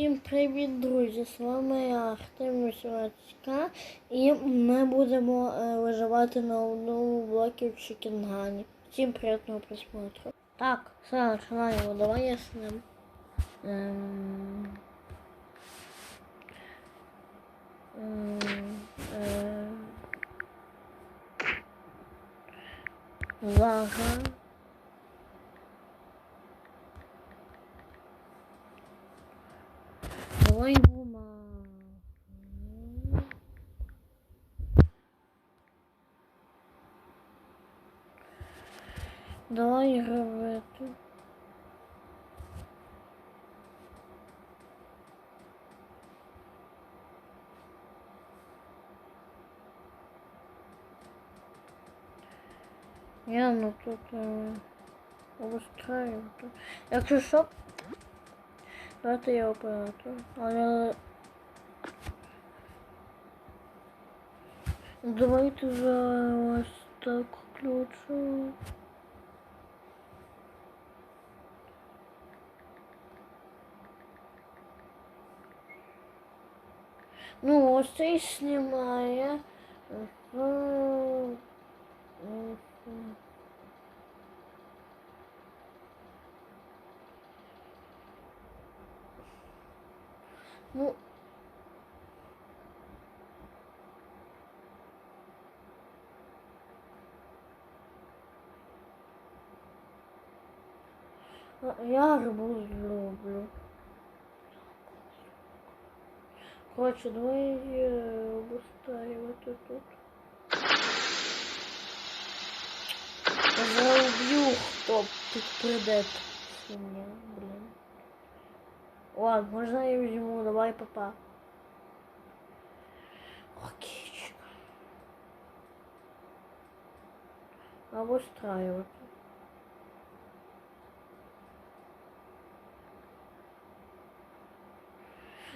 Всім привіт, друзі! З вами Артем Висовацька і ми будемо е, виживати на одному блокі в Чикінгані. Всім приємного просмотру. Так, все, починаємо. Давай я з ним. Ем... Ем... Ем... Зараз. Давай робити. Я ну тут е, обустраю. тут. Якщо що, давайте я оператор. Але давайте зараз так включу. Ну, ось цей знімає. Ну. А, Я арбуз люблю. Короче, давай э, обустраивать тут. Я убью, кто тут придет. Свинья, блин. Ладно, можно я возьму, давай, папа. Окей. Обустраивать.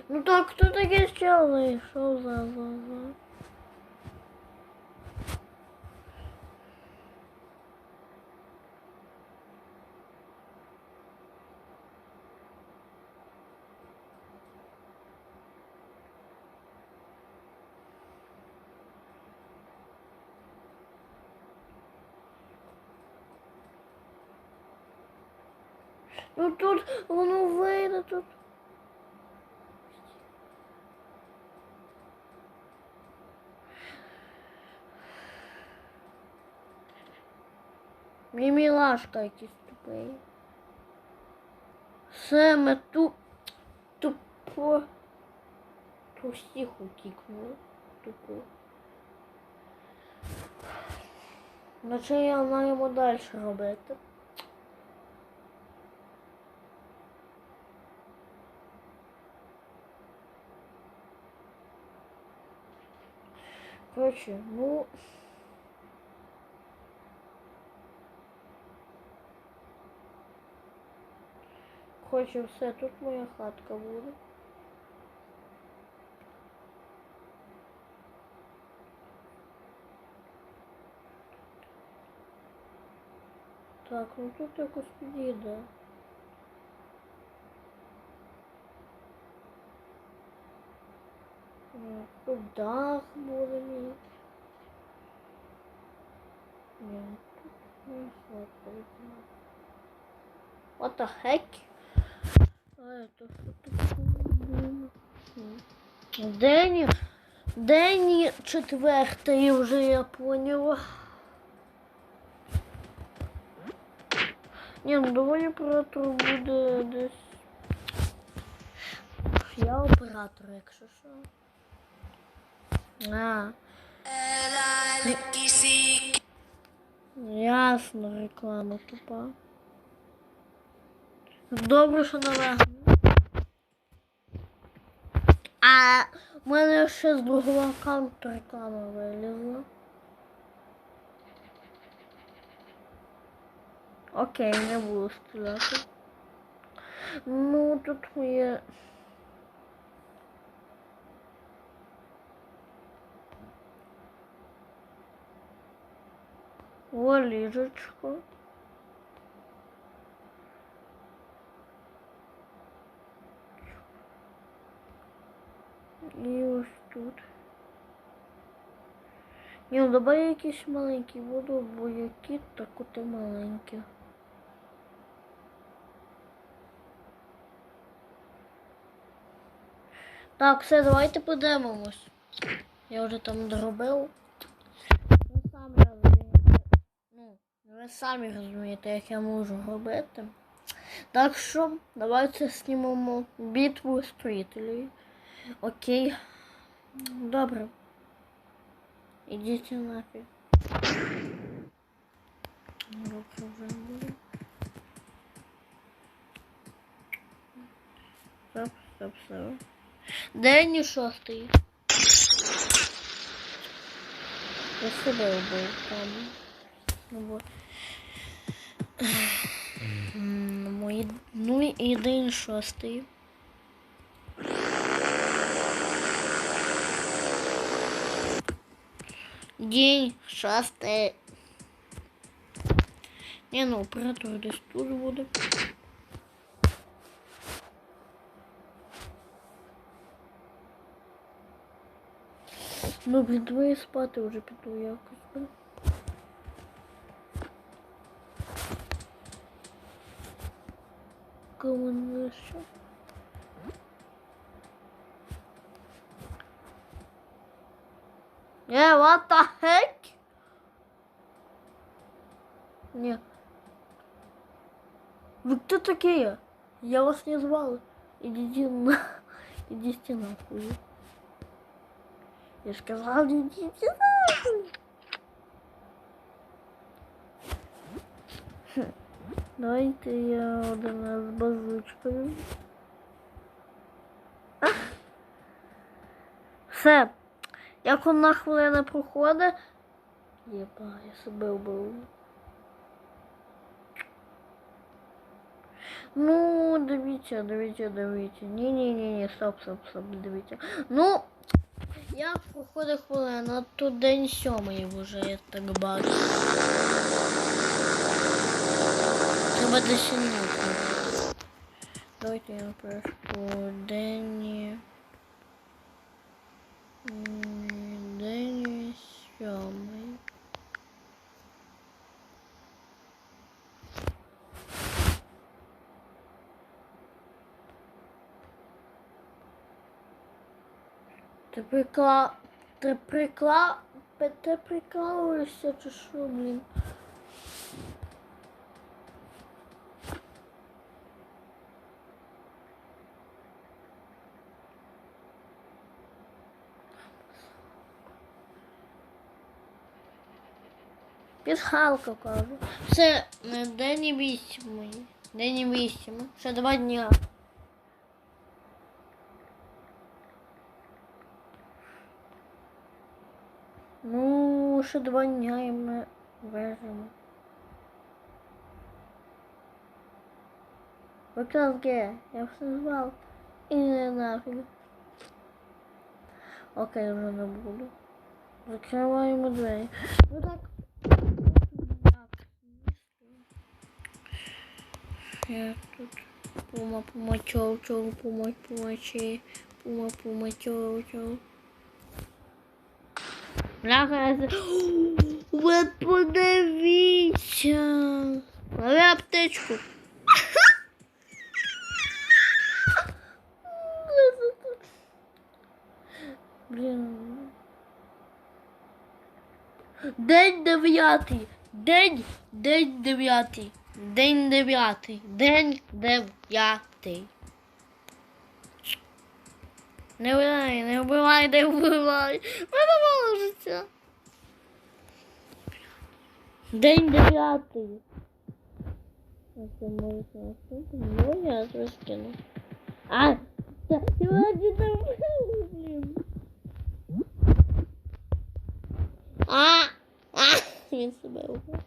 Ну так, кто таке сделал? Что за, за? Ну тут воно вийде тут. Мій мілашка якийсь тупий. Все, ми ту... тупо... Ту всіх утікнули. Тупо. Ну що я маємо далі робити? Короче, ну... Хочу все, тут моя хатка буде. Так, ну тут якось підійде. Ні, Тут дах буде мій. Ні, тут моя хатка буде. What the heck? А это что такое? День, день четвертий вже я поняла. Ні, ну доволі оператор буде десь. Я оператор, якщо що. А. Ясно, реклама тупа. Добре, що нове. А в мене ще з другого аккаунту реклама вилізла. Окей, не буду стріляти. Ну, тут є. О. І ось тут. Ні, ну давай якісь маленькі буду, бо які так от і маленькі. Так, все, давайте подивимось. Я вже там доробив. Ви самі розумієте. Ну, ви самі розумієте, як я можу робити. Так що, давайте знімемо битву строїтелів. Окей. Добре. Ідіть нафіг. Буде. Стоп, стоп, стоп. День шостий. Я себе убив там. Ну. Ну і день шостий. День шостий. Не, ну оператор десь тут буде. Ну, блін, давай спати вже піду якось. да? Кому не що? Yeah, what the heck? Не. Вы кто такие? Я вас не звал. Идите на... Идите нахуй. Я сказал, идите нахуй. Хм. Давайте я один раз базучкою. Все. Як одна хвилина проходить. Єба, я себе вбив. Ну, дивіться, дивіться, дивіться. Ні, ні, ні, ні, стоп, стоп, стоп, дивіться. Ну, як проходить хвилина, то день сьомий вже, я так бачу. Треба досягнути. Давайте я напишу день. М, Ти прикла... Ти прикла... Ти прикалуєшся чи що, блін? Підхалка кажу. Все, день вісім мої. День вісім. Ще два дня. Ну, ще два дня і ми вижимо. Викласке, я все звав. І не нафіг. Окей, вже не буду. Закриваємо двері. Ну так. Я тут пума пума чоу чоу пума пума пума пума чоу чоу. Бляха, я ви подивіться. Аптечку. Блін. День дев'ятий. День, день дев'ятий. День дев'ятий. День дев'ятий. Не вбивай, не вбивай, не вбивай. Мене мало життя. День дев'ятий. Це може наступити? Ну, я розкину. А, та, сьогодні там блін. А, а, він себе убив.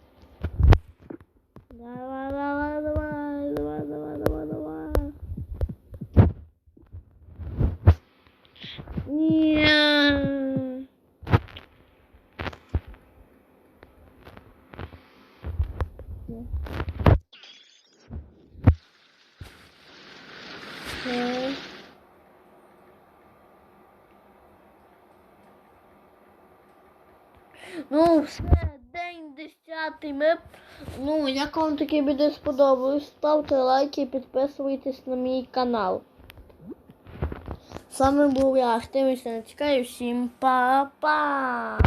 Ну, все, день 10 ми Ну, як вам таке відео сподобалось, ставте лайки і підписуйтесь на мій канал. З вами був я, Артемій Сенечка, і всім па-па!